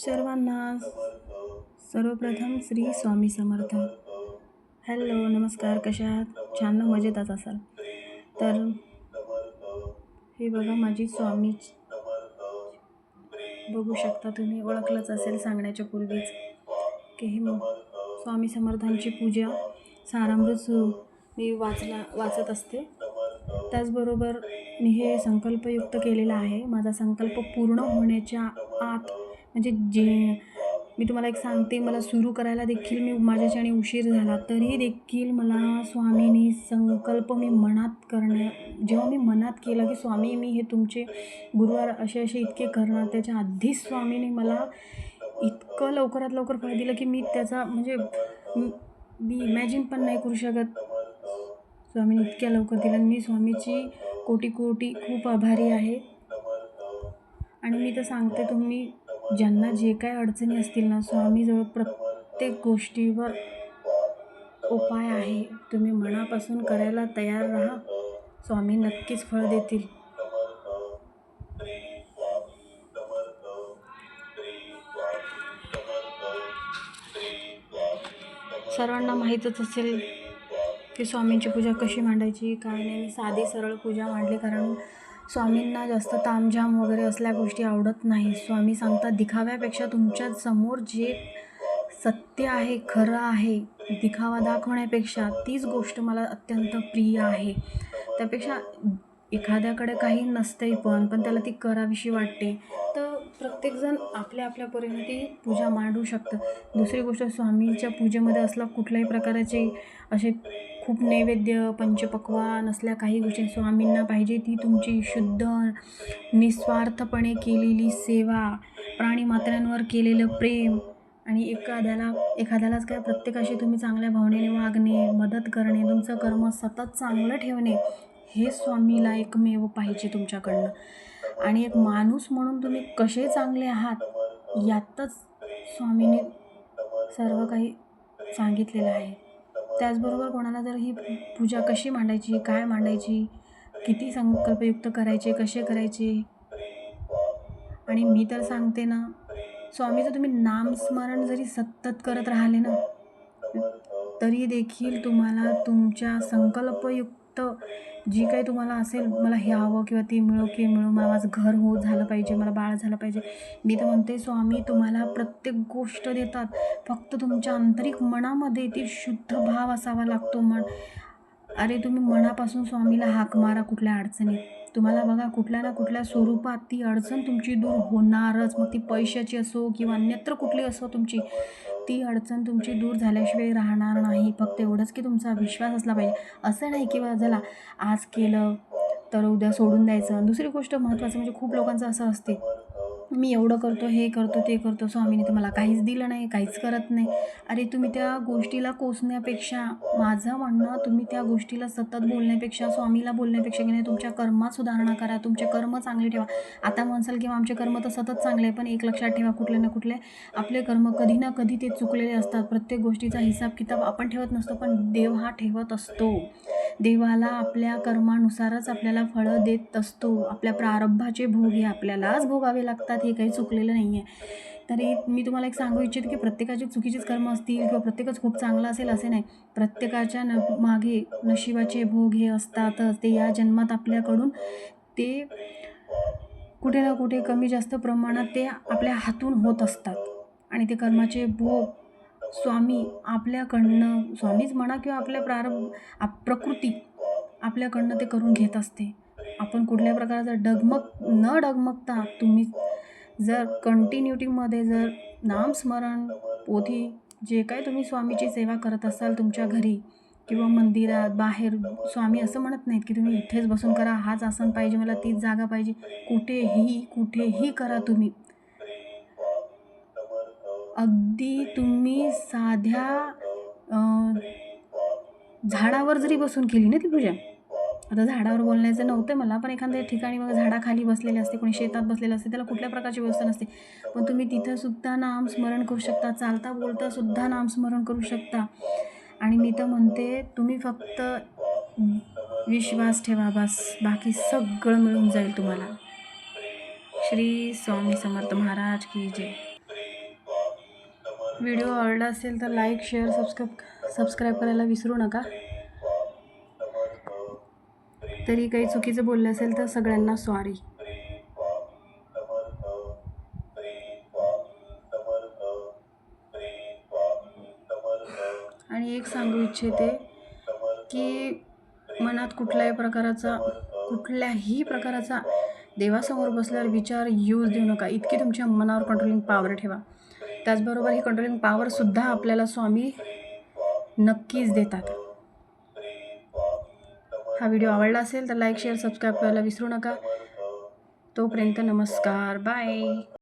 सर्वांना सर्वप्रथम श्री स्वामी समर्थ. हॅलो नमस्कार कशा आहात? छान मजेतच असाल. तर हे बघा माझी स्वामी बघू शकता तुम्ही ओळखलंच असेल सांगण्याच्या पूर्वीच की हे स्वामी समर्थांची पूजा सारामृत सुरू मी वाचला वाचत असते. त्याचबरोबर मी हे संकल्पयुक्त केलेलं आहे. माझा संकल्प पूर्ण होण्याच्या आत म्हणजे जे मी तुम्हाला एक सांगते मला सुरू करायला देखील मी माझ्याच्याने उशीर झाला तरी देखील मला स्वामीनी संकल्प मी मनात करण्या जेव्हा मी मनात केलं की स्वामी मी हे तुमचे गुरुवार असे असे इतके करणार त्याच्या आधीच स्वामीने मला इतकं लवकरात लवकर फळ दिलं की मी त्याचा म्हणजे मी- इमॅजिन पण नाही करू शकत. स्वामीने इतक्या लवकर दिलं आणि मी स्वामीची कोटी कोटी खूप आभारी आहे. आणि मी तर सांगते तुम्ही ज्यांना जे काय अडचणी असतील ना स्वामीजवळ प्रत्येक गोष्टीवर उपाय आहे. तुम्ही मनापासून करायला तयार राहा. स्वामी नक्कीच फळ देतील. सर्वांना माहीतच असेल की स्वामींची पूजा कशी मांडायची काय नाही. मी साधी सरळ पूजा मांडली कारण स्वामींना जास्त तामझाम वगैरे असल्या गोष्टी आवडत नाही स्वामी सांगतात दिखाव्यापेक्षा तुमच्यासमोर जे सत्य आहे खरं आहे दिखावा दाखवण्यापेक्षा तीच गोष्ट मला अत्यंत प्रिय आहे. त्यापेक्षा एखाद्याकडे काही नसतंही पण पण त्याला ती करावीशी वाटते. तर प्रत्येकजण आपल्या आपल्या परीने ती पूजा मांडू शकतं. दुसरी गोष्ट स्वामींच्या पूजेमध्ये असला कुठल्याही प्रकाराचे असे खूप नैवेद्य पंचपक्वान असल्या काही गोष्टी स्वामींना पाहिजे ती तुमची शुद्ध निस्वार्थपणे केलेली सेवा प्राणीमात्रांवर केलेलं प्रेम आणि एखाद्याला एखाद्यालाच काय प्रत्येकाशी तुम्ही चांगल्या भावनेने वागणे मदत करणे तुमचं कर्म सतत चांगलं ठेवणे हे स्वामीला एकमेव पाहिजे तुमच्याकडनं. आणि एक माणूस म्हणून तुम्ही कसे चांगले आहात यातच स्वामीने सर्व काही सांगितलेलं आहे. त्याचबरोबर कोणाला जर ही पूजा कशी मांडायची काय मांडायची किती संकल्पयुक्त करायचे कसे करायचे? आणि मी तर सांगते ना स्वामीचं तुम्ही नामस्मरण जरी सतत करत राहिले ना तरी देखील तुम्हाला तुमच्या संकल्पयुक्त जी काही तुम्हाला असेल मला हे हवं किंवा ते मिळो की मिळो मला माझं घर हो झालं पाहिजे मला बाळ झालं पाहिजे. मी तर म्हणते स्वामी तुम्हाला प्रत्येक गोष्ट देतात. फक्त तुमच्या आंतरिक मनामध्ये ते शुद्ध भाव असावा लागतो मन. अरे तुम्ही मनापासून स्वामीला हाक मारा कुठल्या अडचणीत. तुम्हाला बघा कुठल्या ना कुठल्या स्वरूपात ती अडचण तुमची दूर होणारच. मग ती पैशाची असो किंवा अन्यत्र कुठली असो तुमची. ती अडचण तुमची दूर झाल्याशिवाय राहणार नाही. फक्त एवढंच की तुमचा विश्वास असला पाहिजे. असं नाही की चला आज केलं तर उद्या सोडून द्यायचं. दुसरी गोष्ट महत्त्वाचं म्हणजे खूप लोकांचं असं असते. मी एवढं करतो हे करतो ते करतो स्वामीने तर मला काहीच दिलं नाही काहीच करत नाही. अरे तुम्ही त्या गोष्टीला कोसण्यापेक्षा माझं म्हणणं तुम्ही त्या गोष्टीला सतत बोलण्यापेक्षा स्वामीला बोलण्यापेक्षा की नाही तुमच्या कर्मात सुधारणा करा तुमचे कर्म चांगले ठेवा. आता म्हणसाल किंवा आमचे कर्म तर सतत चांगले आहे पण एक लक्षात ठेवा कुठले ना कुठले आपले कर्म कधी ना कधी ते चुकलेले असतात. प्रत्येक गोष्टीचा हिसाब किताब आपण ठेवत नसतो पण देव हा ठेवत असतो. देवाला आपल्या कर्मानुसारच आपल्याला फळं देत असतो. आपल्या प्रारब्धाचे भोग हे आपल्यालाच भोगावे लागतात. हे काही चुकलेलं नाही आहे तरी मी तुम्हाला एक सांगू इच्छिते की प्रत्येकाची चुकीचीच कर्म असतील किंवा प्रत्येकच खूप चांगलं असेल असे नाही. प्रत्येकाच्या न मागे नशिबाचे भोग हे असतातच. ते या जन्मात आपल्याकडून ते कुठे ना कुठे कमी जास्त प्रमाणात ते आपल्या हातून होत असतात. आणि ते कर्माचे भोग स्वामी आपल्याकडनं स्वामीच म्हणा किंवा आपल्या प्रारंभ आप प्रकृती आपल्याकडनं ते करून घेत असते. आपण कुठल्या प्रकारचा डगमग न डगमगता तुम्ही जर कंटिन्युटीमध्ये जर नामस्मरण पोथी जे काय तुम्ही स्वामीची सेवा करत असाल तुमच्या घरी किंवा मंदिरात बाहेर स्वामी असं म्हणत नाहीत की तुम्ही इथेच बसून करा हाच आसन पाहिजे मला तीच जागा पाहिजे. कुठेही कुठेही करा तुम्ही. अगदी तुम्ही साध्या झाडावर जरी बसून केली ना ती पूजा. आता झाडावर बोलण्याचं नव्हतं मला पण एखाद्या ठिकाणी बघा झाडाखाली बसलेले असते कोणी शेतात बसलेलं असते त्याला कुठल्या प्रकारची व्यवस्था नसते. पण तुम्ही तिथंसुद्धा नामस्मरण करू शकता चालता बोलतासुद्धा नामस्मरण करू शकता. आणि मी तर म्हणते तुम्ही फक्त विश्वास ठेवा बस बाकी सगळं मिळून जाईल तुम्हाला. श्री स्वामी समर्थ महाराज की जय. व्हिडिओ आवडला असेल तर लाईक शेअर सबस्क्राईब सबस्क्राईब करायला विसरू नका. तरी काही चुकीचं बोललं असेल तर सगळ्यांना सॉरी आणि एक सांगू इच्छिते की मनात कुठल्याही प्रकाराचा कुठल्याही प्रकाराचा देवासमोर बसल्यावर विचार यूज देऊ नका. इतकी तुमच्या मनावर कंट्रोलिंग पावर ठेवा. त्याचबरोबर ही कंट्रोलिंग पॉवरसुद्धा आपल्याला स्वामी नक्कीच देतात. हा व्हिडिओ आवडला असेल तर लाईक शेअर सबस्क्राईब करायला विसरू नका. तोपर्यंत नमस्कार. बाय